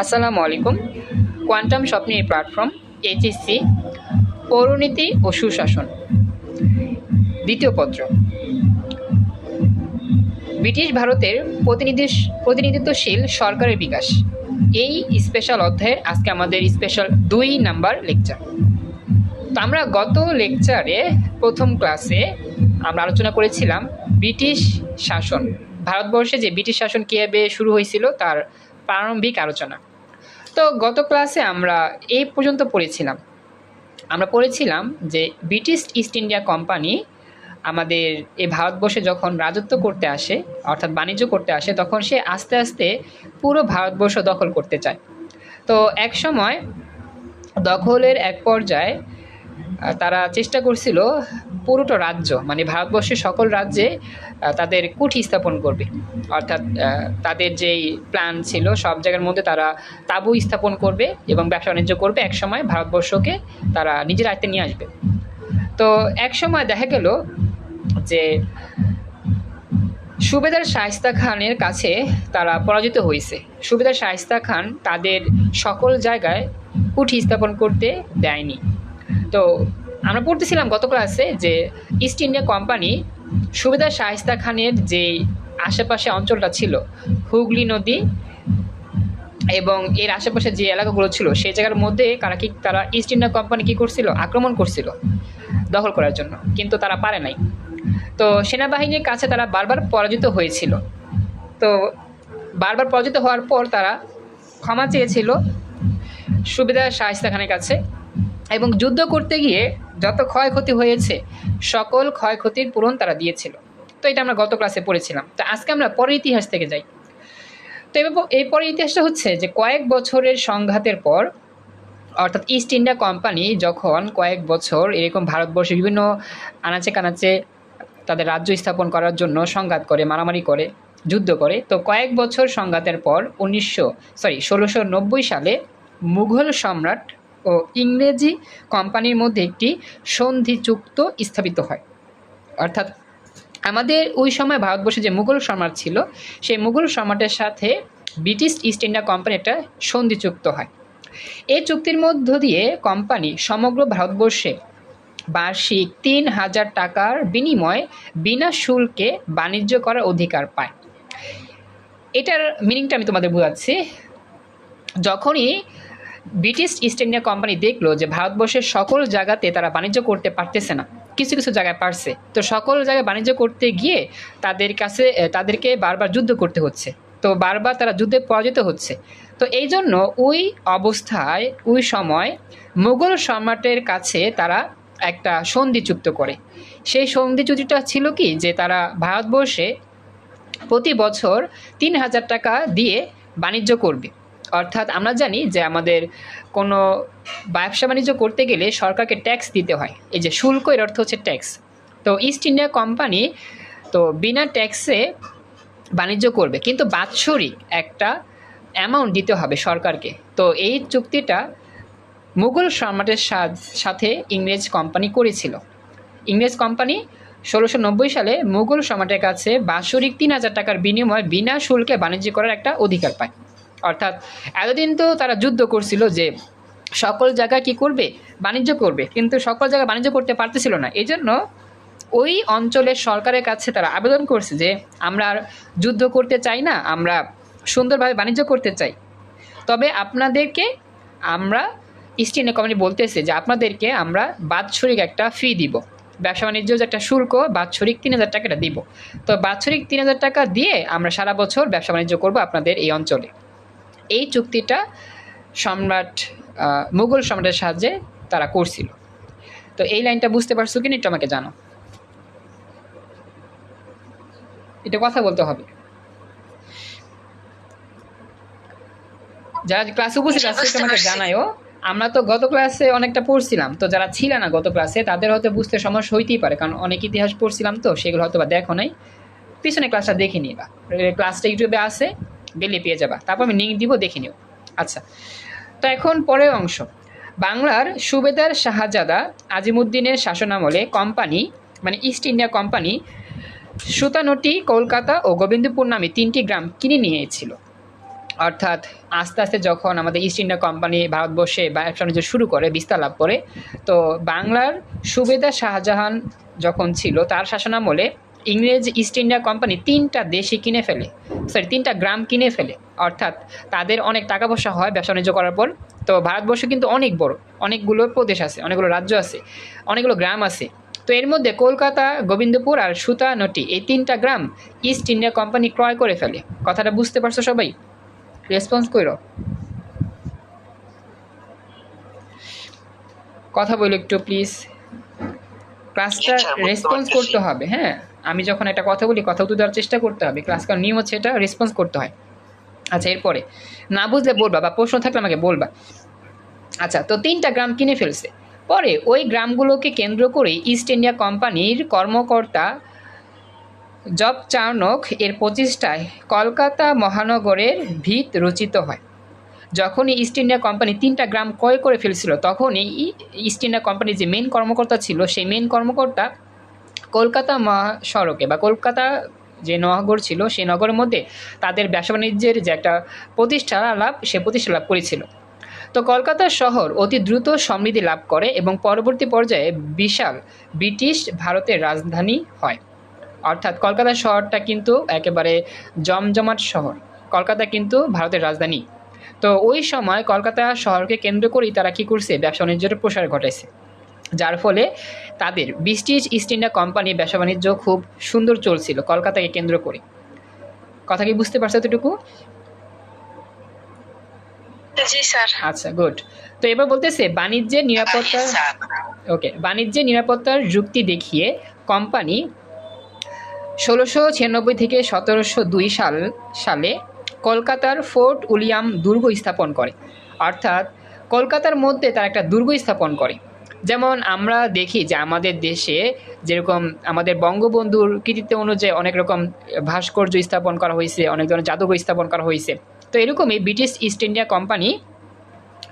আসসালামু আলাইকুম। কোয়ান্টাম স্বপ্নের প্ল্যাটফর্ম এইচএসসি পৌরনীতি ও সুশাসন। দ্বিতীয় পত্র। ব্রিটিশ ভারতের প্রতিনিধি প্রতিনিধিত্বশীল সরকারের বিকাশ। এই স্পেশাল অধ্যায়ের আজকে আমাদের স্পেশাল দুই নাম্বার লেকচার। তো আমরা গত লেকচারে প্রথম ক্লাসে আমরা আলোচনা করেছিলাম ব্রিটিশ শাসন। ভারতবর্ষে যে ব্রিটিশ শাসন কীভাবে শুরু হয়েছিল, তার প্রারম্ভিক আলোচনা। তো গত ক্লাসে আমরা এই পর্যন্ত পড়েছিলাম। আমরা পড়েছিলাম যে ব্রিটিশ ইস্ট ইন্ডিয়া কোম্পানি আমাদের এই ভারতবর্ষে যখন রাজত্ব করতে আসে, অর্থাৎ বাণিজ্য করতে আসে, তখন সে আস্তে আস্তে পুরো ভারতবর্ষ দখল করতে চায়। তো এক সময় দখলের এক পর্যায়ে তারা চেষ্টা করছিল পুরোটা রাজ্য মানে ভারতবর্ষের সকল রাজ্যে তাদের কুঠি স্থাপন করবে। অর্থাৎ তাদের যেই প্ল্যান ছিল, সব জায়গার মধ্যে তারা তাঁবু স্থাপন করবে এবং ব্যবসা বাণিজ্য করবে। একসময় ভারতবর্ষকে তারা নিজের আয়ত্তে নিয়ে আসবে। তো এক সময় দেখা গেল যে সুবেদার শায়স্তা খানের কাছে তারা পরাজিত হয়েছে। সুবেদার শায়স্তা খান তাদের সকল জায়গায় কুঠি স্থাপন করতে দেয়নি। তো আমরা পড়তেছিলাম গত ক্লাসে যে ইস্ট ইন্ডিয়া কোম্পানি সুবিধা শাহিস্তা খানের যে আশেপাশে অঞ্চলটা ছিল, হুগলি নদী এবং এর আশেপাশে যে এলাকাগুলো ছিল, সেই জায়গার মধ্যে কারা কি, তারা ইস্ট ইন্ডিয়া কোম্পানি কী করছিল, আক্রমণ করছিল দখল করার জন্য, কিন্তু তারা পারে নাই। তো সেনাবাহিনীর কাছে তারা বারবার পরাজিত হয়েছিল। তো বারবার পরাজিত হওয়ার পর তারা ক্ষমা চেয়েছিল সুবিধা শাহিস্তা খানের কাছে এবং যুদ্ধ করতে গিয়ে যত ক্ষয়ক্ষতি হয়েছে, সকল ক্ষয়ক্ষতির পূরণ তারা দিয়েছিল। তো এটা আমরা গত ক্লাসে পড়েছিলাম। তো আজকে আমরা পরের ইতিহাস থেকে যাই। তো এই পরের ইতিহাসটা হচ্ছে যে কয়েক বছরের সংঘাতের পর, অর্থাৎ ইস্ট ইন্ডিয়া কোম্পানি যখন কয়েক বছর এরকম ভারতবর্ষে বিভিন্ন আনাচে কানাচে তাদের রাজ্য স্থাপন করার জন্য সংঘাত করে, মারামারি করে, যুদ্ধ করে, তো কয়েক বছর সংঘাতের পর উনিশশো সরি ষোলোশো সালে মুঘল সম্রাট ও ইংরেজি কোম্পানির মধ্যে একটি সন্ধি চুক্ত স্থাপিত হয়। অর্থাৎ আমাদের ওই সময় ভারতবর্ষে যে মুঘল সম্রাট ছিল, সেই মুঘল সম্রাটের সাথে ব্রিটিশ ইস্ট ইন্ডিয়া কোম্পানি একটা সন্ধি চুক্ত হয়। এই চুক্তির মধ্য দিয়ে কোম্পানি সমগ্র ভারতবর্ষে বার্ষিক তিন হাজার টাকার বিনিময়ে বিনা শুল্কে বাণিজ্য করার অধিকার পায়। এটার মিনিংটা আমি তোমাদের বোঝাচ্ছি। যখনই ব্রিটিশ ইস্ট ইন্ডিয়া কোম্পানি দেখল যে ভারতবর্ষের সকল জায়গাতে তারা বাণিজ্য করতে পারতেছে না। কিছু কিছু জায়গায় পারছে। তো সকল জায়গায় বাণিজ্য করতে গিয়ে তাদের কাছে তাদেরকে বারবার যুদ্ধ করতে হচ্ছে। তো বারবার তারা যুদ্ধে পরাজিত হচ্ছে। তো এই জন্য ওই অবস্থায়, ওই সময় মুঘল সম্রাটের কাছে তারা একটা সন্ধি চুক্ত করে। সেই সন্ধি চুক্তিটা ছিল কি? যে তারা ভারতবর্ষে প্রতি বছর তিন হাজার টাকা দিয়ে বাণিজ্য করবে। অর্থাৎ আমরা জানি যে আমাদের কোনো ব্যবসা বাণিজ্য করতে গেলে সরকারকে ট্যাক্স দিতে হয়। এই যে শুল্ক এর অর্থ হচ্ছে ট্যাক্স তো ইস্ট ইন্ডিয়া কোম্পানি তো বিনা ট্যাক্সে বাণিজ্য করবে, কিন্তু বাৎসরিক একটা অ্যামাউন্ট দিতে হবে সরকারকে। তো এই চুক্তিটা মুঘল সম্রাটের সাথে ইংরেজ কোম্পানি করেছিল। ইংরেজ কোম্পানি ষোলোশো নব্বই সালে মুঘল সম্রাটের কাছে বাৎসরিক তিন হাজার টাকার বিনিময়ে বিনা শুল্কে বাণিজ্য করার একটা অধিকার পায়। অর্থাৎ এতদিন তো তারা যুদ্ধ করছিল যে সকল জায়গায় কি করবে? বাণিজ্য করবে। কিন্তু সকল জায়গায় বাণিজ্য করতে পারতেছিল না। এই জন্য ওই অঞ্চলের সরকারের কাছে তারা আবেদন করছে যে, আমরা আর যুদ্ধ করতে চাই না, আমরা সুন্দরভাবে বাণিজ্য করতে চাই। তবে আপনাদেরকে আমরা ইস্ট ইন্ডিয়া কোম্পানি বলতেছে যে, আপনাদেরকে আমরা বাৎসরিক একটা ফি দিব। ব্যবসা বাণিজ্য যে একটা শুল্ক, বাৎসরিক তিন হাজার টাকাটা দিব। তো বাৎসরিক তিন হাজার টাকা দিয়ে আমরা সারা বছর ব্যবসা বাণিজ্য করব আপনাদের এই অঞ্চলে। এই চুক্তিটা সম্রাট মুঘল সম্রাটের সাহায্যে তারা করছিল। তো এই লাইনটা বুঝতে পারছ কিনা একটু আমাকে জানো। এটা কথা বলতে হবে। যারা ক্লাসে উপস্থিত আছে একটু আমাকে জানায়ও। আমরা তো গত ক্লাসে অনেকটা পড়ছিলাম। তো যারা ছিল না গত ক্লাসে তাদের হয়তো বুঝতে সমস্যা হইতেই পারে। কারণ অনেক ইতিহাস পড়ছিলাম তো সেগুলো হয়তো বা দেখো নাই। পিছনে ক্লাসটা দেখে নিবা। ক্লাসটা ইউটিউবে আছে। গেলে পেয়ে যাবা। তারপর আমি লিঙ্ক দিব, দেখে নিও। আচ্ছা তো এখন পরের অংশ। বাংলার সুবেদার শাহজাদা আজিমুদ্দিনের শাসনামলে কোম্পানি মানে East India company, Sutanuti, Kolkata ও গোবিন্দপুর নামে তিনটি গ্রাম কিনে নিয়েছিল। অর্থাৎ আস্তে আস্তে যখন আমাদের ইস্ট ইন্ডিয়া কোম্পানি ভারতবর্ষে ব্যবসা বাণিজ্য শুরু করে, বিস্তার লাভ করে, তো বাংলার সুবেদা শাহজাহান যখন ছিল, তার শাসনামলে ইংরেজ, ইস্ট ইন্ডিয়া কোম্পানি তিনটা দেশই কিনে ফেলে সরি তিনটা গ্রাম কিনে ফেলে। অর্থাৎ তাদের অনেক টাকা পয়সা হয় ব্যবসা বাণিজ্য করার পর। তো ভারতবর্ষ কিন্তু অনেক বড়, অনেকগুলো প্রদেশ আছে, অনেকগুলো রাজ্য আছে, অনেকগুলো গ্রাম আছে। তো এর মধ্যে কলকাতা, গোবিন্দপুর আর সুতানটি এই তিনটা গ্রাম ইস্ট ইন্ডিয়া কোম্পানি ক্রয় করে ফেলে। কথাটা বুঝতে পারছ সবাই? রেসপন্স করো কথা বলো একটু প্লিজ ক্লাসটা রেসপন্স করতে হবে হ্যাঁ। আমি যখন একটা কথা বলি কথা উত্তর দেওয়ার চেষ্টা করতে হবে। ক্লাস কারণ নিয়ম হচ্ছে এটা রেসপন্স করতে হয়। আচ্ছা এরপরে। না বুঝলে বলবা বা প্রশ্ন থাকলে আমাকে বলবা। আচ্ছা তো তিনটা গ্রাম কিনে ফেলছে। পরে ওই গ্রামগুলোকে কেন্দ্র করে ইস্ট ইন্ডিয়া কোম্পানির কর্মকর্তা জব চার্নক এর প্রচেষ্টায় কলকাতা মহানগরের ভিত রচিত হয়। যখনই ইস্ট ইন্ডিয়া কোম্পানি তিনটা গ্রাম ক্রয় করে ফেলছিল তখনই ই- ইস্ট ইন্ডিয়া কোম্পানির যে মেন কর্মকর্তা ছিল, সেই মেন কর্মকর্তা কলকাতা মহাসড়কে বা কলকাতা যে নগর ছিল, সেই নগরের মধ্যে তাদের ব্যবসা বাণিজ্যের যে একটা প্রতিষ্ঠা লাভ, সে প্রতিষ্ঠা লাভ করেছিল। তো কলকাতা শহর অতি দ্রুত সমৃদ্ধি লাভ করে এবং পরবর্তী পর্যায়ে বিশাল ব্রিটিশ ভারতের রাজধানী হয়। অর্থাৎ কলকাতা শহরটা কিন্তু একেবারে জমজমাট শহর। কলকাতা কিন্তু ভারতের রাজধানী। তো ওই সময় কলকাতা শহরকে কেন্দ্র করেই তারা কী করছে? ব্যবসা বাণিজ্যের প্রসার ঘটাইছে। যার ফলে তাদের ব্রিটিশ ইস্ট ইন্ডিয়া কোম্পানির ব্যবসা বাণিজ্য খুব সুন্দর চলছিল কলকাতাকে কেন্দ্র করে। কথা কি বুঝতে পারছ এতটুকু? জি স্যার। আচ্ছা গুড তো এবার বলতেছে বাণিজ্যের নিরাপত্তা ওকে বাণিজ্যের নিরাপত্তার যুক্তি দেখিয়ে কোম্পানি ষোলোশো ছিয়ানব্বই থেকে সতেরোশো দুই সাল সালে কলকাতার ফোর্ট উইলিয়াম দুর্গ স্থাপন করে। অর্থাৎ কলকাতার মধ্যে তার একটা দুর্গ স্থাপন করে। যেমন আমরা দেখি যে আমাদের দেশে যেরকম আমাদের বঙ্গবন্ধুর কৃতিত্ব অনুযায়ী অনেক রকম ভাস্কর্য স্থাপন করা হয়েছে, অনেক ধরনের জাদুঘর স্থাপন করা হয়েছে। তো এরকমই ব্রিটিশ ইস্ট ইন্ডিয়া কোম্পানি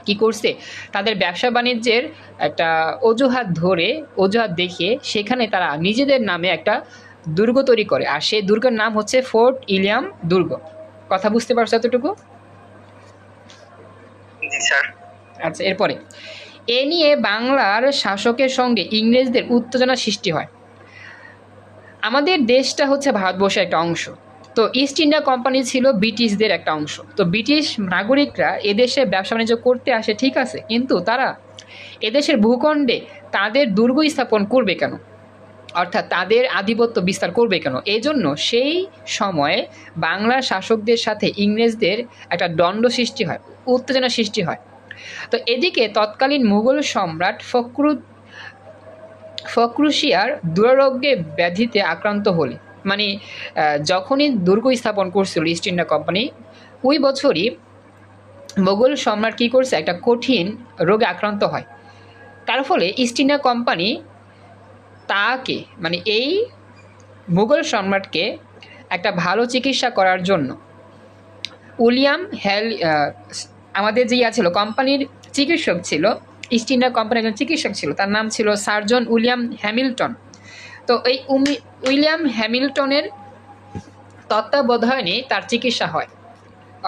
কি করছে? তাদের ব্যবসা বাণিজ্যের একটা অজুহাত ধরে, অজুহাত দেখিয়ে সেখানে তারা নিজেদের নামে একটা দুর্গ তৈরি করে। আর সেই দুর্গের নাম হচ্ছে ফোর্ট ইলিয়াম দুর্গ। কথা বুঝতে পারছ এতটুকু? আচ্ছা এরপরে। এ নিয়ে বাংলার শাসকের সঙ্গে ইংরেজদের উত্তেজনা সৃষ্টি হয়। আমাদের দেশটা হচ্ছে ভারতবর্ষের একটা অংশ। তো ইস্ট ইন্ডিয়া কোম্পানি ছিল ব্রিটিশদের একটা অংশ। তো ব্রিটিশ নাগরিকরা এদেশে ব্যবসা বাণিজ্য করতে আসে ঠিক আছে? কিন্তু তারা এদেশের ভূখণ্ডে তাদের দুর্গ স্থাপন করবে কেন? অর্থাৎ তাদের আধিপত্য বিস্তার করবে কেন? এই জন্য সেই সময়ে বাংলার শাসকদের সাথে ইংরেজদের একটা দণ্ড সৃষ্টি হয়, উত্তেজনা সৃষ্টি হয়। তো এদিকে তৎকালীন মুঘল সম্রাট ফখরু ফখরুশিয়ার দুরারোগ্যে ব্যাধিতে আক্রান্ত হলে মানে যখনই দুর্গ স্থাপন করছিল ইস্ট ইন্ডিয়া কোম্পানি ওই বছরই মোগল সম্রাট কী করছে? একটা কঠিন রোগে আক্রান্ত হয়। তার ফলে ইস্ট ইন্ডিয়া কোম্পানি তাকে মানে এই মুঘল সম্রাটকে একটা ভালো চিকিৎসা করার জন্য উইলিয়াম হেল আমাদের যে ইয়া ছিল কোম্পানির চিকিৎসক ছিল ইস্ট ইন্ডিয়া কোম্পানির একজন চিকিৎসক ছিল, তার নাম ছিল সার্জন উইলিয়াম হ্যামিল্টন। তো এই উইলিয়াম হ্যামিল্টনের তত্ত্বাবধানে তার চিকিৎসা হয়।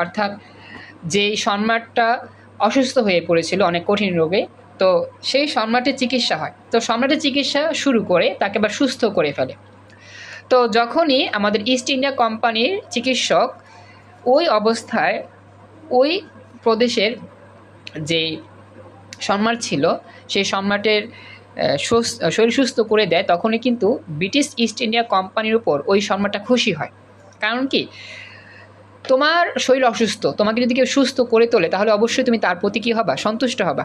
অর্থাৎ যে সম্রাটটা অসুস্থ হয়ে পড়েছিল, অনেক কঠিন রোগে তো সেই সম্রাটের চিকিৎসা হয়। তো সম্রাটের চিকিৎসা শুরু করে তাকে আবার সুস্থ করে ফেলে। তো যখনই আমাদের ইস্ট ইন্ডিয়া কোম্পানির চিকিৎসক ওই অবস্থায় ওই প্রদেশের যে সম্রাট ছিল, সেই সম্রাটের শরীর সুস্থ করে দেয়, তখনই কিন্তু ব্রিটিশ ইস্ট ইন্ডিয়া কোম্পানির উপর ওই সম্রাটটা খুশি হয়। কারণ কি? তোমার শরীর অসুস্থ, তোমাকে যদি কেউ সুস্থ করে তোলে, তাহলে অবশ্যই তুমি তার প্রতি কী হবা? সন্তুষ্ট হবা।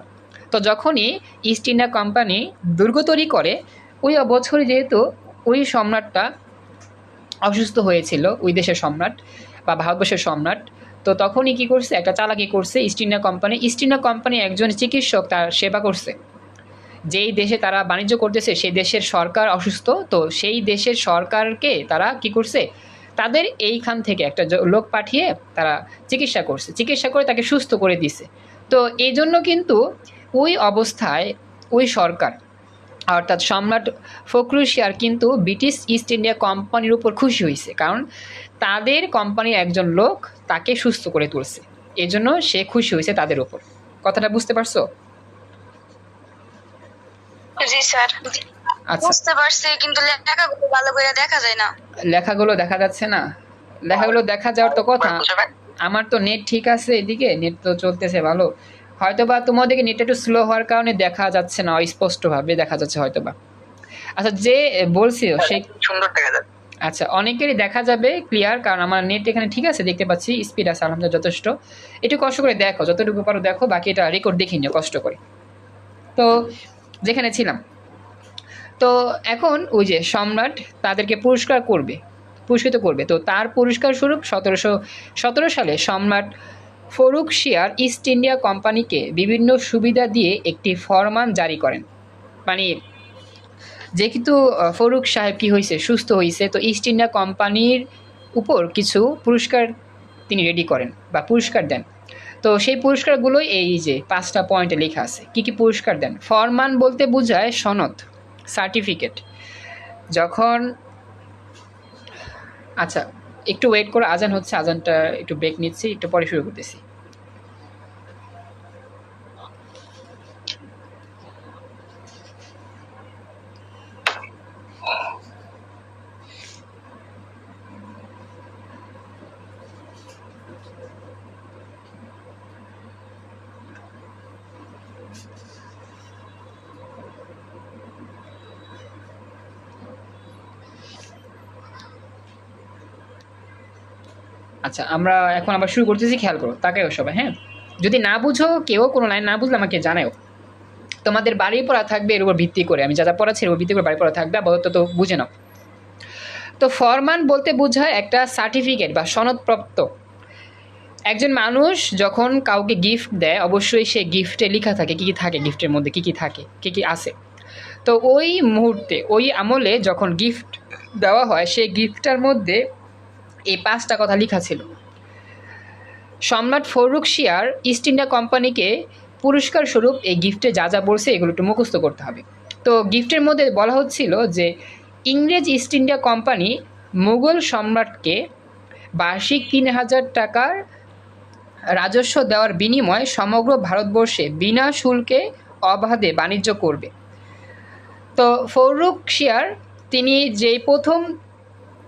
তো যখনই ইস্ট ইন্ডিয়া কোম্পানি দুর্গ তৈরি করে, ওই বছর যেহেতু ওই সম্রাটটা অসুস্থ হয়েছিল, ওই দেশের সম্রাট বা ভারতবর্ষের সম্রাট, তো তখনই কী করছে, একটা চালাকি করছে East India company East India company একজন চিকিৎসক তার সেবা করছে। যেই দেশে তারা বাণিজ্য করতেছে, সেই দেশের সরকার অসুস্থ, তো সেই দেশের সরকারকে তারা কি করছে, তাদের এইখান থেকে একটা লোক পাঠিয়ে তারা চিকিৎসা করছে। চিকিৎসা করে তাকে সুস্থ করে দিছে। তো এই জন্য কিন্তু ওই অবস্থায় ওই সরকার অর্থাৎ সম্রাট ফখরুশিয়ার কিন্তু ব্রিটিশ ইস্ট ইন্ডিয়া কোম্পানির উপর খুশি হয়েছে। কারণ তাদের কোম্পানির একজন লোক তাকে সুস্থ করে তুলছে। এজন্য সে খুশি হয়েছে তাদের উপর। কথাটা বুঝতে পারছ? জি স্যার। আচ্ছা। বুঝতে পারছি কিন্তু লেখাগুলো ভালো করে দেখা যায় না। লেখাগুলো দেখা যাচ্ছে না। লেখাগুলো দেখা যাওয়ার তো কথা। আমার তো নেট ঠিক আছে এদিকে নেট তো চলতেছে ভালো। হয়তো বা তোমাদেরকে নেট একটু স্লো হওয়ার কারণে দেখা যাচ্ছে না স্পষ্টভাবে দেখা যাচ্ছে হয়তো বা আচ্ছা যে বলছিল সে সুন্দর দেখা যায় আচ্ছা অনেকেরই দেখা যাবে ক্লিয়ার কারণ আমার নেট এখানে ঠিক আছে দেখতে পাচ্ছি স্পিড আছে আলহামদুলিল্লাহ যথেষ্ট। একটু কষ্ট করে দেখো যতটুকু পারো দেখো বাকি এটা রেকর্ড দেখে নিও কষ্ট করে। তো যেখানে ছিলাম। তো এখন ওই যে সম্রাট তাদেরকে পুরস্কার করবে পুরস্কৃত করবে। তো তার পুরস্কার স্বরূপ সতেরোশো সতেরো সালে সম্রাট ফরুক শিয়ার ইস্ট ইন্ডিয়া কোম্পানিকে বিভিন্ন সুবিধা দিয়ে একটি ফরমান জারি করেন। মানে যেহেতু আহ, ফরুক সাহেব কি হয়েছে সুস্থ হয়েছে তো ইস্ট ইন্ডিয়া কোম্পানির উপর কিছু পুরস্কার তিনি রেডি করেন বা পুরস্কার দেন। তো সেই পুরস্কারগুলোই এই যে পাঁচটা পয়েন্টে লেখা আছে। কি কি পুরস্কার দেন? ফরমান বলতে বোঝায় সনদ সার্টিফিকেট যখন আচ্ছা একটু ওয়েট করে আজান হচ্ছে আজানটা একটু ব্রেক নিচ্ছি একটু পরে শুরু করতেছি। আচ্ছা আমরা এখন আবার শুরু করতেছি, খেয়াল করো তাকাইও সবাই হ্যাঁ? যদি না বুঝো, কেউ কোনো লাইন না বুঝলে আমাকে জানাও তোমাদের বাড়ি পড়া থাকবে এর উপর ভিত্তি করে, আমি যা যা পড়াচ্ছি এর উপর ভিত্তি করে বাড়ি পড়া থাকবে, আপাতত তো বুঝে নাও। তো ফরমান বলতে বোঝায় একটা সার্টিফিকেট বা সনদপ্রাপ্ত। একজন মানুষ যখন কাউকে গিফট দেয়, অবশ্যই সে গিফটে লেখা থাকে, কী কী থাকে গিফটের মধ্যে, কী কী থাকে, কী কী আছে। তো ওই মুহূর্তে, ওই আমলে যখন গিফট দেওয়া হয় সেই গিফটটার মধ্যে এই পাঁচটা কথা লেখা ছিল। সম্রাট ফরুক শিয়ার ইস্ট ইন্ডিয়া কোম্পানিকে পুরস্কার স্বরূপ এই গিফটে যা যা বলছে এগুলো একটু মুখস্থ করতে হবে। তো গিফটের মধ্যে বলা হচ্ছিল যে, ইংরেজ ইস্ট ইন্ডিয়া কোম্পানি মুঘল সম্রাটকে বার্ষিক তিন হাজার টাকার রাজস্ব দেওয়ার বিনিময়ে সমগ্র ভারতবর্ষে বিনা শুল্কে অবাধে বাণিজ্য করবে। তো ফরুক শিয়ার, তিনি যেই প্রথম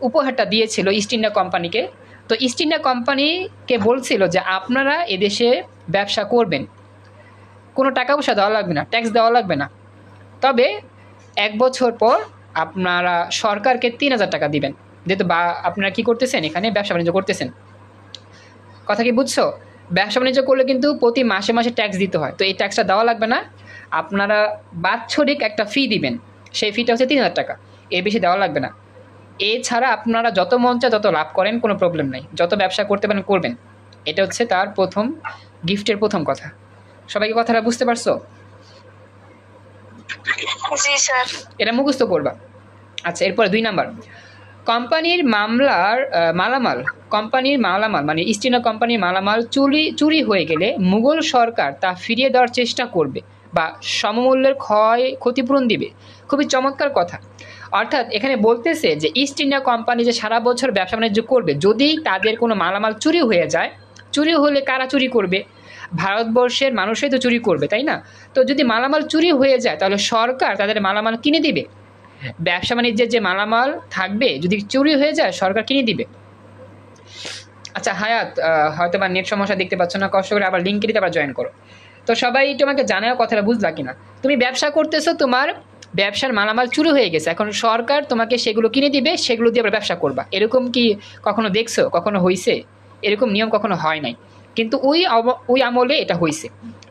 উপহারটা দিয়েছিল ইস্ট ইন্ডিয়া কোম্পানিকে তো ইস্ট ইন্ডিয়া কোম্পানিকে বলছিল যে, আপনারা এদেশে ব্যবসা করবেন। কোনো টাকা পয়সা দেওয়া লাগবে না ট্যাক্স দেওয়া লাগবে না। তবে এক বছর পর আপনারা সরকারকে তিন হাজার টাকা দিবেন। যেহেতু বা, আপনারা কী করতেছেন? এখানে ব্যবসা বাণিজ্য করতেছেন। কথা কি বুঝছ? ব্যবসা বাণিজ্য করলে কিন্তু প্রতি মাসে মাসে ট্যাক্স দিতে হয়। তো এই ট্যাক্সটা দেওয়া লাগবে না। আপনারা বাৎসরিক একটা ফি দিবেন। সেই ফিটা হচ্ছে তিন হাজার টাকা। এর বেশি দেওয়া লাগবে না। এছাড়া আপনারা যত মন চায় তত লাভ করেন কোনো প্রবলেম নাই। যত ব্যবসা করতে পারেন করবেন। এটা হচ্ছে তার প্রথম গিফটের প্রথম কথা। সবাইকে কথাটা বুঝতে পারছ? এটা মুখস্থ করবা। আচ্ছা এরপরে দুই নাম্বার। কোম্পানির মামলার মালামাল কোম্পানির মালামাল মানে ইস্ট ইন্ডিয়া কোম্পানির মালামাল চুরি চুরি হয়ে গেলে মুঘল সরকার তা ফিরিয়ে দেওয়ার চেষ্টা করবে বা সমমূল্যের ক্ষয় ক্ষতিপূরণ দিবে। খুবই চমৎকার কথা। অর্থাৎ এখানে বলতেছে যে ইস্ট ইন্ডিয়া কোম্পানি যে সারা বছর ব্যবসা বাণিজ্য করবে, যদি তাদের কোনো মালামাল চুরি হয়ে যায়, চুরি হলে কারা চুরি করবে? ভারতবর্ষের মানুষই তো চুরি করবে, তাই না? তো যদি মালামাল চুরি হয়ে যায়, তাহলে সরকার তাদের মালামাল কিনে দিবে। ব্যবসা বাণিজ্যের যে মালামাল থাকবে, যদি চুরি হয়ে যায়, সরকার কিনে দিবে। আচ্ছা হায়াত হয়তো বা নেট সমস্যা দেখতে পাচ্ছ না, কষ্ট করে আবার লিঙ্কে দিতে আবার জয়েন করো। তো সবাই তোমাকে জানাও কথাটা বুঝলা কিনা? তুমি ব্যবসা করতেছো তোমার ব্যবসার মালামাল চুরি হয়ে গেছে। এখন সরকার তোমাকে সেগুলো কিনে দিবে সেগুলো দিয়ে আবার ব্যবসা করবা। এরকম কি কখনো দেখছ? কখনো হয়েছে এরকম নিয়ম কখনো হয় নাই। কিন্তু ওই ওই আমলে এটা হয়েছে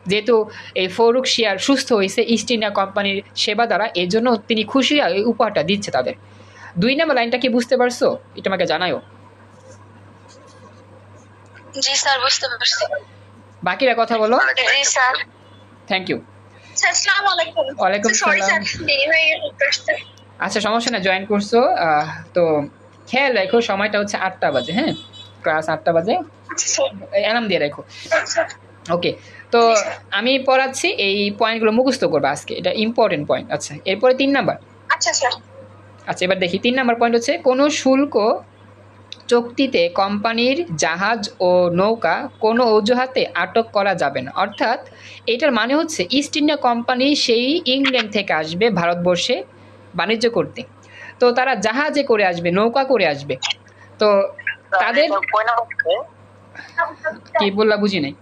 যেহেতু এই ফরুক শিয়ার সুস্থ হয়েছে ইস্ট ইন্ডিয়া কোম্পানির সেবা দ্বারা এই জন্য তিনি খুশি হয়ে এই উপহারটা দিচ্ছে তাদের। দুই নম্বর লাইনটা কি বুঝতে পারছ? এটা আমাকে জানাও জি স্যার বুঝতে পারছি। বাকিরা কথা বলো। জি স্যার। থ্যাংক ইউ আসসালামু আলাইকুম। ওয়ালাইকুম সরি স্যার দেরি হয়ে গেছে আচ্ছা সমস্যা না জয়েন করছ। তো খেয়াল রাখো সময়টা হচ্ছে আটটা বাজে হ্যাঁ? ক্লাস আটটা বাজে। আচ্ছা অ্যালার্ম দিয়ে রাখো। আচ্ছা ওকে তো আমি পড়াচ্ছি এই পয়েন্টগুলো মুখস্থ করব আজকে এটা ইম্পর্টেন্ট পয়েন্ট আচ্ছা এরপরে তিন নাম্বার আচ্ছা আচ্ছা এবার দেখি তিন নাম্বার পয়েন্ট হচ্ছে কোনো শুল্ক চুক্তিতে কোম্পানির জাহাজ ও নৌকা কোনো অজুহাতে আটক করা যাবে না। অর্থাৎ এটার মানে হচ্ছে ইস্ট ইন্ডিয়া কোম্পানি সেই ইংল্যান্ড থেকে আসবে ভারতবর্ষে বাণিজ্য করতে। তো তারা জাহাজে করে আসবে নৌকা করে আসবে। তো তাদের কি বললা বুঝি নাই?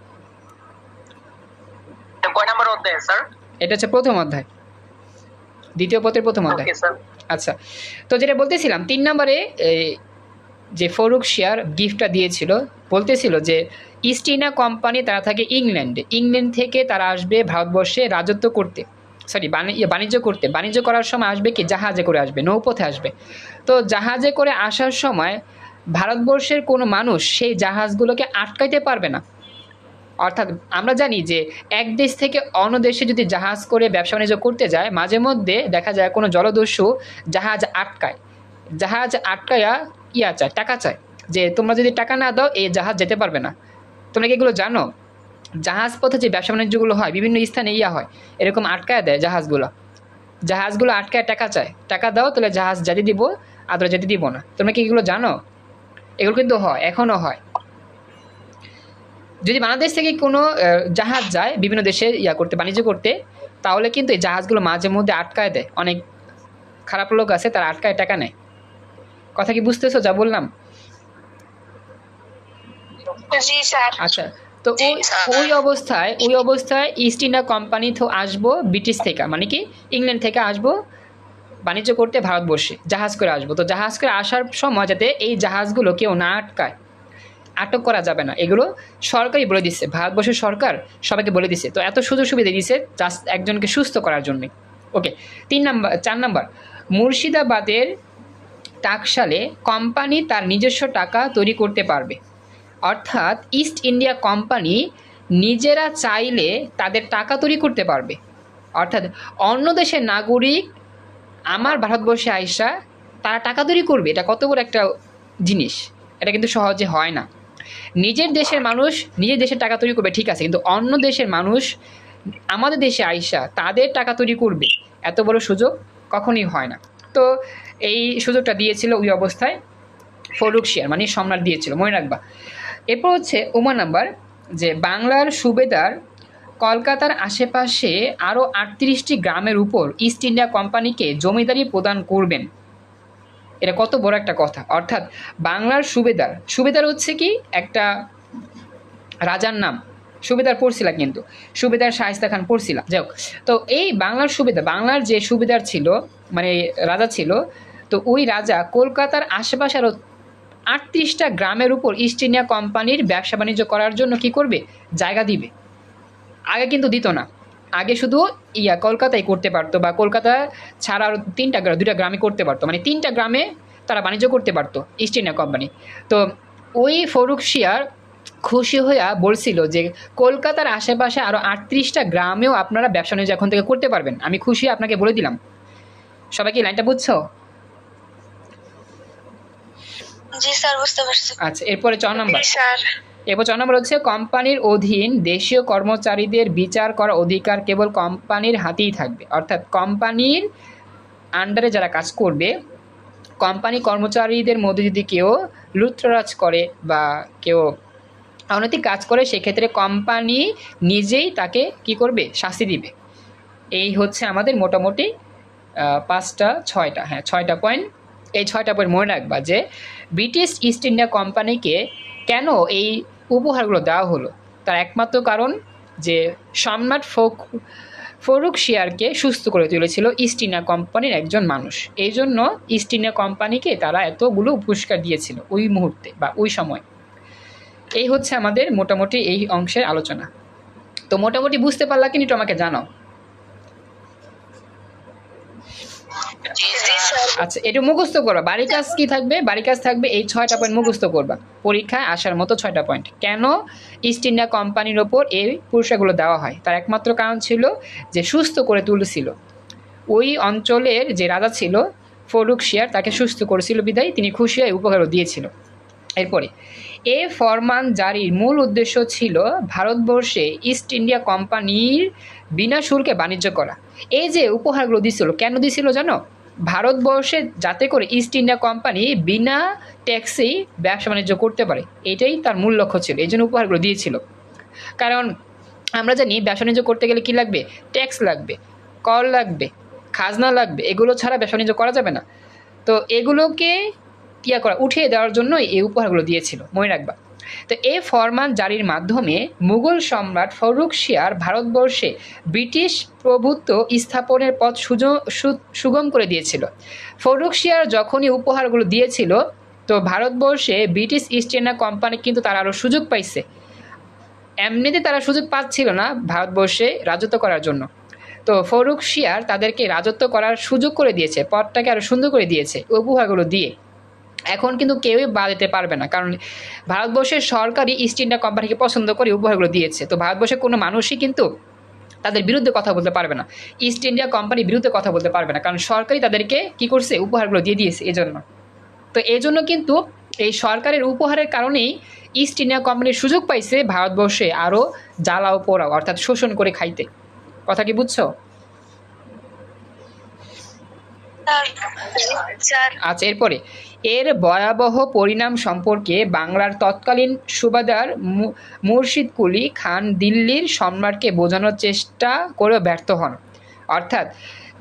এটা হচ্ছে প্রথম অধ্যায়। দ্বিতীয় পথের প্রথম অধ্যায়। আচ্ছা। তো যেটা বলতেছিলাম তিন নম্বরে যে ফরুক শেয়ার গিফটটা দিয়েছিল, বলতেছিল যে ইস্ট ইন্ডিয়া কোম্পানি তারা থাকে ইংল্যান্ডে। ইংল্যান্ড থেকে তারা আসবে ভারতবর্ষে রাজত্ব করতে। সরি বাণিজ্য করতে। বাণিজ্য করার সময় আসবে কি? জাহাজে করে আসবে, নৌপথে আসবে। তো জাহাজে করে আসার সময় ভারতবর্ষের কোনো মানুষ সেই জাহাজগুলোকে আটকাইতে পারবে না। অর্থাৎ আমরা জানি যে এক দেশ থেকে অন্য দেশে যদি জাহাজ করে ব্যবসা বাণিজ্য করতে যায়, মাঝে মধ্যে দেখা যায় কোনো জলদস্যু জাহাজ আটকায়। জাহাজ আটকায়া ইয়া চায় টাকা চায় যে তোমরা যদি টাকা না দাও, এই জাহাজ যেতে পারবে না। তোমরা কি এগুলো জানো? জাহাজ পথে যে ব্যবসা বাণিজ্যগুলো হয়, বিভিন্ন স্থানে ইয়া হয়, এরকম আটকায় দেয় জাহাজগুলো। জাহাজগুলো আটকায় টাকা চায়। টাকা দাও, তাহলে জাহাজ যেতে দিব, আদরা যেতে দিব না। তোমরা কি এগুলো জানো? এগুলো কিন্তু হয় এখনও হয়। যদি বাংলাদেশ থেকে কোনো জাহাজ যায় বিভিন্ন দেশে ইয়া করতে, বাণিজ্য করতে, তাহলে কিন্তু এই জাহাজগুলো মাঝে মধ্যে আটকায় দেয়। অনেক খারাপ লোক আছে, তারা আটকায় টাকা নেয়। কথা কি বুঝতেছো? যা বললাম। আচ্ছা তো ওই অবস্থায় ওই অবস্থায় ইস্ট ইন্ডিয়া কোম্পানি তো আসব ব্রিটিশ থেকে। মানে কি? ইংল্যান্ড থেকে আসব বাণিজ্য করতে ভারতবর্ষে জাহাজ করে আসব। তো জাহাজ করে আসার সময় যাতে এই জাহাজগুলো কেউ না আটকায়। আটক করা যাবে না। এগুলো সরকারই বলে দিচ্ছে ভারতবর্ষের সরকার সবাইকে বলে দিচ্ছে তো এত সুযোগ সুবিধা দিচ্ছে জাস্ট একজনকে সুস্থ করার জন্যে। ওকে তিন নাম্বার চার নাম্বার। মুর্শিদাবাদের টাকশালে কোম্পানি তার নিজস্ব টাকা তৈরি করতে পারবে। অর্থাৎ ইস্ট ইন্ডিয়া কোম্পানি নিজেরা চাইলে তাদের টাকা তৈরি করতে পারবে। অর্থাৎ অন্য দেশের নাগরিক আমার ভারতবর্ষে আইসা তারা টাকা তৈরি করবে। এটা কত বড় একটা জিনিস। এটা কিন্তু সহজে হয় না। নিজের দেশের মানুষ নিজের দেশের টাকা তৈরি করবে, ঠিক আছে। কিন্তু অন্য দেশের মানুষ আমাদের দেশে আইসা তাদের টাকা তৈরি করবে, এত বড় সুযোগ কখনই হয় না। তো এই সুযোগটা দিয়েছিল ওই অবস্থায় ফরুক শেয়ার মানে সম্রাট দিয়েছিল, মনে রাখবা। এরপর হচ্ছে ওমা নাম্বার, যে বাংলার সুবেদার কলকাতার আশেপাশে আরও আটত্রিশটি গ্রামের উপর ইস্ট ইন্ডিয়া কোম্পানিকে জমিদারি প্রদান করবেন। এটা কত বড় একটা কথা। অর্থাৎ বাংলার সুবেদার সুবেদার হচ্ছে কি? একটা রাজার নাম। সুবেদার পড়ছিলাম কিন্তু সুবেদার শাহিস্তা খান পড়ছিলাম যাই তো এই বাংলার সুবেদার বাংলার যে সুবেদার ছিল মানে রাজা ছিল, তো ওই রাজা কলকাতার আশেপাশে আরও আটত্রিশটা গ্রামের উপর ইস্ট ইন্ডিয়া কোম্পানির ব্যবসা বাণিজ্য করার জন্য কি করবে? জায়গা দিবে। আগে কিন্তু দিত না। আগে শুধু ইয়া কলকাতায় করতে পারতো বা কলকাতা ছাড়া আরও তিনটা গ্রাম দুইটা গ্রামে করতে পারতো। মানে তিনটা গ্রামে তারা বাণিজ্য করতে পারতো ইস্ট ইন্ডিয়া কোম্পানি তো ওই ফরুক শিয়ার খুশি হইয়া বলছিল যে কলকাতার আশেপাশে আরও আটত্রিশটা গ্রামেও আপনারা ব্যবসা বাণিজ্য এখন থেকে করতে পারবেন। আমি খুশি আপনাকে বলে দিলাম। সবাই কি লাইনটা বুঝছ? জি স্যার বুঝতে পারছি। আচ্ছা এরপরে চ নাম্বার। স্যার। এরপর ছ নম্বর হচ্ছে কোম্পানির অধীন দেশীয় কর্মচারীদের বিচার করার অধিকার কেবল কোম্পানির হাতেই থাকবে। অর্থাৎ কোম্পানির আন্ডারে যারা কাজ করবে কোম্পানি কর্মচারীদের মধ্যে যদি কেউ লুটতরাজ করে বা কেউ অনৈতিক কাজ করে সেক্ষেত্রে কোম্পানি নিজেই তাকে কি করবে? শাস্তি দিবে। এই হচ্ছে আমাদের মোটামুটি পাঁচটা, ছয়টা হ্যাঁ ছয়টা পয়েন্ট এই ছয়টা পয়েন্ট মনে রাখবা যে ব্রিটিশ ইস্ট ইন্ডিয়া কোম্পানিকে কেন এই উপহারগুলো দেওয়া হলো? তার একমাত্র কারণ যে, সম্রাট ফোক, ফরুক শিয়ারকে সুস্থ করে তুলেছিল ইস্ট ইন্ডিয়া কোম্পানির একজন মানুষ। এই জন্য ইস্ট ইন্ডিয়া কোম্পানিকে তারা এতগুলো পুরস্কার দিয়েছিল ওই মুহূর্তে বা ওই সময়। এই হচ্ছে আমাদের মোটামুটি এই অংশের আলোচনা। তো মোটামুটি বুঝতে পারলা কিন্তু আমাকে জানাও। জি জি স্যার। আচ্ছা এটা মুখস্থ করবা। বাড়ির কাজ কি থাকবে? বাড়ির কাজ থাকবে এই ছয়টা পয়েন্ট মুখস্থ করবা। পরীক্ষায় আসার মতো ছয়টা পয়েন্ট কেন ইস্ট ইন্ডিয়া কোম্পানির ওপর এই পুরস্কারগুলো দেওয়া হয়? তার একমাত্র কারণ ছিল যে সুস্থ করে তুলেছিল। ওই অঞ্চলের যে রাজা ছিল ফরুক শিয়ার তাকে সুস্থ করেছিল বিদায়। তিনি খুশি হয়ে উপহারও দিয়েছিল। এরপরে এ ফরমান জারির মূল উদ্দেশ্য ছিল ভারতবর্ষে ইস্ট ইন্ডিয়া কোম্পানির বিনা শুল্কে বাণিজ্য করা। এই যে উপহারগুলো দিছিল, কেন দিছিল জানো? ভারতবর্ষে যাতে করে ইস্ট ইন্ডিয়া কোম্পানি বিনা ট্যাক্সেই ব্যবসা বাণিজ্য করতে পারে, এটাই তার মূল লক্ষ্য ছিল, এই জন্য উপহারগুলো দিয়েছিল। কারণ আমরা জানি ব্যবসা বাণিজ্য করতে গেলে কী লাগবে? ট্যাক্স লাগবে, কর লাগবে, খাজনা লাগবে, এগুলো ছাড়া ব্যবসা বাণিজ্য করা যাবে না। তো এগুলোকে কিয়া করা, উঠিয়ে দেওয়ার জন্যই এই উপহারগুলো দিয়েছিল, মনে রাখবা। তো এ ফরমান জারির মাধ্যমে মুঘল সম্রাট ফরুক শিয়ার ভারতবর্ষে ব্রিটিশ প্রভুত্ব স্থাপনের পথ সুগম করে দিয়েছিল। ফরুক শিয়ার যখনই উপহারগুলো দিয়েছিল, তো ভারতবর্ষে ব্রিটিশ ইস্ট ইন্ডিয়া কোম্পানি কিন্তু তারা আরও সুযোগ পাইছে। এমনিতে তারা সুযোগ পাচ্ছিল না ভারতবর্ষে রাজত্ব করার জন্য। তো ফরুক শিয়ার তাদেরকে রাজত্ব করার সুযোগ করে দিয়েছে, পথটাকে আরও সুন্দর করে দিয়েছে উপহারগুলো দিয়ে। এখন কিন্তু কেউই বাদ দিতে পারবে না। কারণ ভারতবর্ষের সরকারই ইস্ট ইন্ডিয়া কোম্পানিকে পছন্দ করে উপহারগুলো দিয়েছে। তো ভারতবর্ষের কোনো মানুষই কিন্তু তাদের বিরুদ্ধে কথা বলতে পারবে না। ইস্ট ইন্ডিয়া কোম্পানির বিরুদ্ধে কথা বলতে পারবে না। কারণ সরকারই তাদেরকে কি করছে? উপহারগুলো দিয়ে দিয়েছে এজন্য। তো এই জন্য কিন্তু এই সরকারের উপহারের কারণেই ইস্ট ইন্ডিয়া কোম্পানির সুযোগ পাইছে ভারতবর্ষে আরও জ্বালাও পোড়াও অর্থাৎ শোষণ করে খাইতে। কথা কি বুঝছ? আচ্ছা এরপরে। এর ভয়াবহ পরিণাম সম্পর্কে বাংলার তৎকালীন সুবাদার মুর্শিদ কুলি খান দিল্লির সম্রাটকে বোঝানোর চেষ্টা করেও ব্যর্থ হন। অর্থাৎ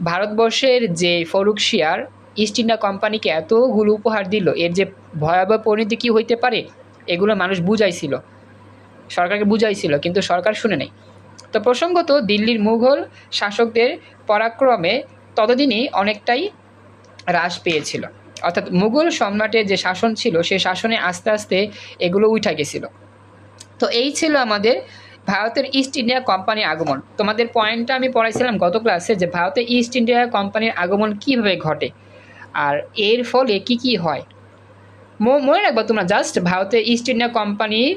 ভারতবর্ষের যে ফরুক শিয়ার ইস্ট ইন্ডিয়া কোম্পানিকে এতগুলো উপহার দিল, এর যে ভয়াবহ পরিণতি কী হইতে পারে, এগুলো মানুষ বুঝাইছিল। সরকারকে বুঝাইছিল, কিন্তু সরকার শুনে নেই। তো প্রসঙ্গত দিল্লির মুঘল শাসকদের পরাক্রমে ততদিনই অনেকটাই হ্রাস পেয়েছিল। অর্থাৎ মুঘল সম্রাটের যে শাসন ছিল, সে শাসনে আস্তে আস্তে এগুলো উঠা গেছিল। তো এই ছিল আমাদের ভারতের ইস্ট ইন্ডিয়া কোম্পানির আগমন। তোমাদের পয়েন্টটা আমি পড়াইছিলাম গত ক্লাসে যে ভারতে ইস্ট ইন্ডিয়া কোম্পানির আগমন কীভাবে ঘটে আর এর ফলে কি কি হয়। মনে রাখব তোমরা জাস্ট ভারতের ইস্ট ইন্ডিয়া কোম্পানির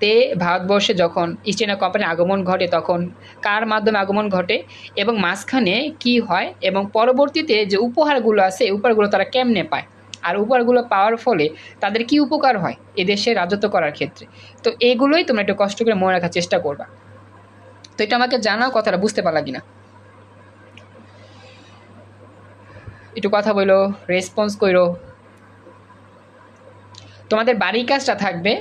তে ভারতবর্ষে যখন ইস্ট ইন্ডিয়া কোম্পানির আগমন ঘটে তখন কার মাধ্যমে আগমন ঘটে এবং মাঝখানে কি হয় এবং পরবর্তীতে যে উপহারগুলো আছে এই উপহারগুলো তারা কেমনে পায়? আর উপহারগুলো পাওয়ার ফলে তাদের কি উপকার হয় এদেশে রাজত্ব করার ক্ষেত্রে? তো এগুলোই তোমরা একটু কষ্ট করে মনে রাখার চেষ্টা করবা। তো এটা আমাকে জানাও কথাটা বুঝতে পারলা কিনা? একটু কথা বলো রেসপন্স করো তোমাদের বাড়ির কাজটা থাকবে